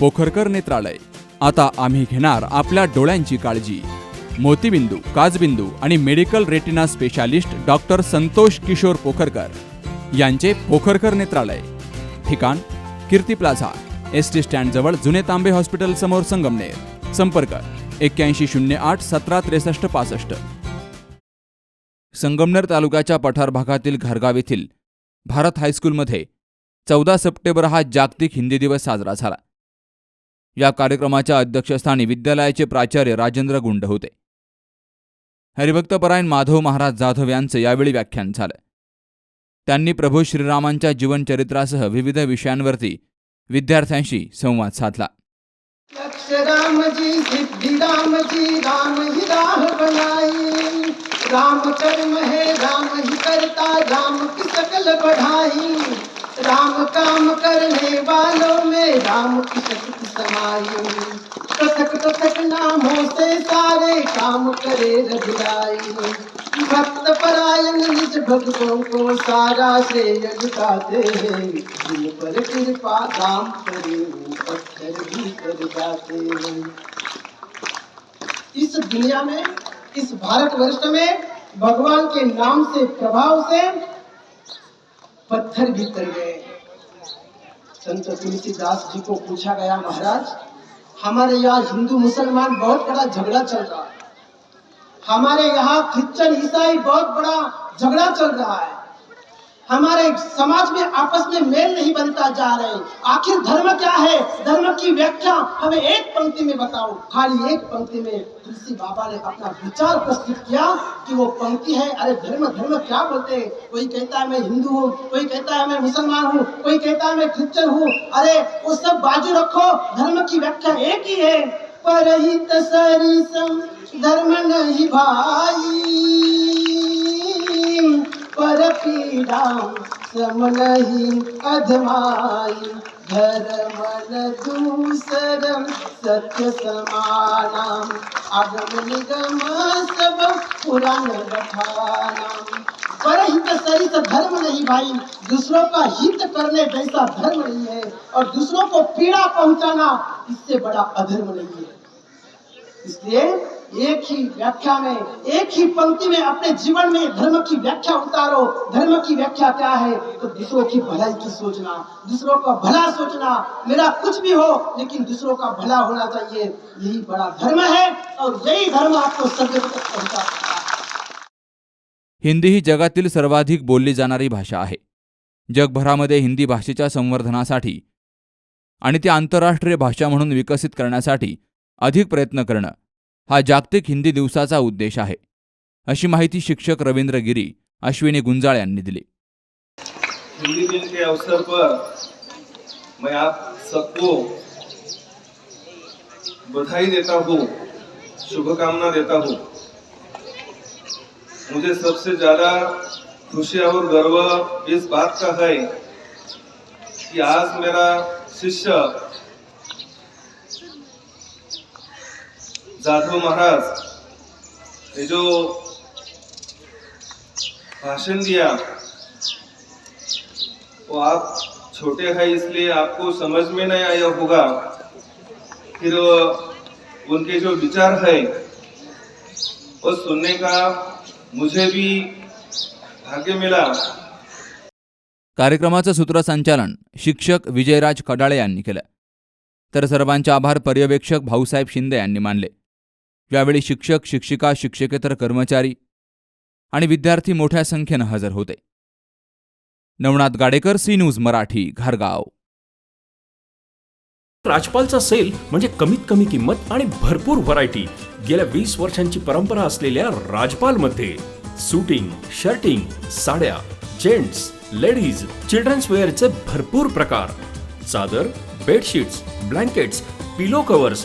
पोखरकर नेत्रालय. आता आम्ही घेणार आपल्या डोळ्यांची काळजी. मोतीबिंदू काजबिंदू आणि medical retina specialist doctor Santosh Kishor Pokharkar यांचे पोखरकर नेत्रालय. ठिकाण कीर्ती प्लाझा एस टी स्टँडजवळ जुने तांबे हॉस्पिटल समोर संगमनेर. संपर्क एक्क्याऐंशी शून्य आठ सतरा त्रेसष्ट पासष्ट. संगमनेर तालुक्याच्या पठार भागातील घरगाव येथील भारत हायस्कूलमध्ये चौदा सप्टेंबर हा जागतिक हिंदी दिवस साजरा झाला. या कार्यक्रमाच्या अध्यक्षस्थानी विद्यालयाचे प्राचार्य राजेंद्र गुंड होते. हरिभक्तपरायण माधव महाराज जाधव यांचं यावेळी व्याख्यान झालं. त्यांनी प्रभू श्रीरामांच्या जीवनचरित्रासह विविध विषयांवरती विद्यार्थ्यांशी संवाद साधला. राम राम कर्म राम ही करता राम की सकल बढ़ाई. राम काम करने वालों में राम की शक्ति समाई कथक कथक नामों से सारे काम करे रघुलाई भक्त परायण निज भक्तों को सारा श्रेय लुटाते हैं। जिन पर कृपा राम करे पत्थर भी कर जाते हैं। इस दुनिया में, इस भारतवर्ष में भगवान के नाम से, प्रभाव से पत्थर भीतर गए। संत तुलसीदास जी को पूछा गया महाराज हमारे यहाँ हिंदू मुसलमान बहुत बड़ा झगड़ा चल रहा है। हमारे यहाँ क्रिश्चन ईसाई बहुत बड़ा झगड़ा चल रहा है। हमारे समाज में, आपस में मेल नहीं बनता जा रहे। आखिर धर्म क्या है? धर्म की व्याख्या हमें एक पंक्ति में बताओ। खाली एक पंक्ति में तुलसी बाबा ने अपना विचार प्रस्तुत किया कि वो पंक्ति है, अरे धर्म धर्म क्या बोलते हैं? कोई कहता है मैं हिंदू हूँ, कोई कहता है मैं मुसलमान हूँ, कोई कहता है मैं क्रिश्चन हूँ। अरे वो सब बाजू रखो, धर्म की व्याख्या एक ही है। सरिसम, धर्म नहीं भाई। पर पीड़ा सम नहीं अधमाई धर्म न दूसरम सत्य समानम आगम निगम सब पुराण बखानम परहित सरित धर्म नहीं भाई दूसरों का हित करने जैसा धर्म नहीं है और दूसरों को पीड़ा पहुंचाना इससे बड़ा अधर्म नहीं है इसलिए एक ही व्याख्या में एक ही पंक्ति में अपने जीवन में धर्म की व्याख्या उतारो। धर्म की व्याख्या क्या है? तो दूसरों की भलाई की सोचना दूसरों का भला सोचना। मेरा कुछ भी हो लेकिन दूसरों का भला होना चाहिए। यही बड़ा धर्म है और यही धर्म आपको स्वर्ग तक पहुंचा हिंदी ही जगातील सर्वाधिक बोलली जाणारी भाषा आहे. जगभरामध्ये हिंदी भाषेच्या संवर्धनासाठी आणि ती आंतरराष्ट्रीय भाषा म्हणून विकसित करण्यासाठी अधिक प्रयत्न करणं. हा जागतिक हिंदी दिवसाचा उद्देश आहे अशी माहिती शिक्षक रवींद्र गिरी अश्विनी गुंजाळ यांनी दिली. हिंदी दिन के अवसर पर मैं आप सबको बधाई देता हूँ शुभकामना देता हूँ। मुझे सबसे ज्यादा खुशी और गर्व इस बात का है कि आज मेरा शिष्य जाधव महाराज ने जो भाषण दिया वो आप छोटे हैं इसलिए आपको समझ में नहीं आया होगा। फिर उनके जो विचार है वो सुनने का मुझे भी भाग्य मिला। कार्यक्रमाचं सूत्रसंचालन शिक्षक विजयराज कडाळे यांनी केलं. तर सर्वांचे आभार पर्यवेक्षक भाऊसाहेब शिंदे यांनी मानले. यावेळी शिक्षक शिक्षिका शिक्षकेतर कर्मचारी आणि विद्यार्थी मोठ्या संख्येनं हजर होते. नवनाथ गाडेकर सी न्यूज मराठी घारगाव. राजपालचा सेल म्हणजे कमीत कमी किंमत आणि भरपूर व्हरायटी गेल्या वीस वर्षांची परंपरा असलेल्या राजपालमध्ये सुटिंग शर्टिंग साड्या जेंट्स लेडीज चिल्ड्रन्स वेअरचे भरपूर प्रकार. चादर बेडशीट्स ब्लँकेट्स पिलो कव्हर्स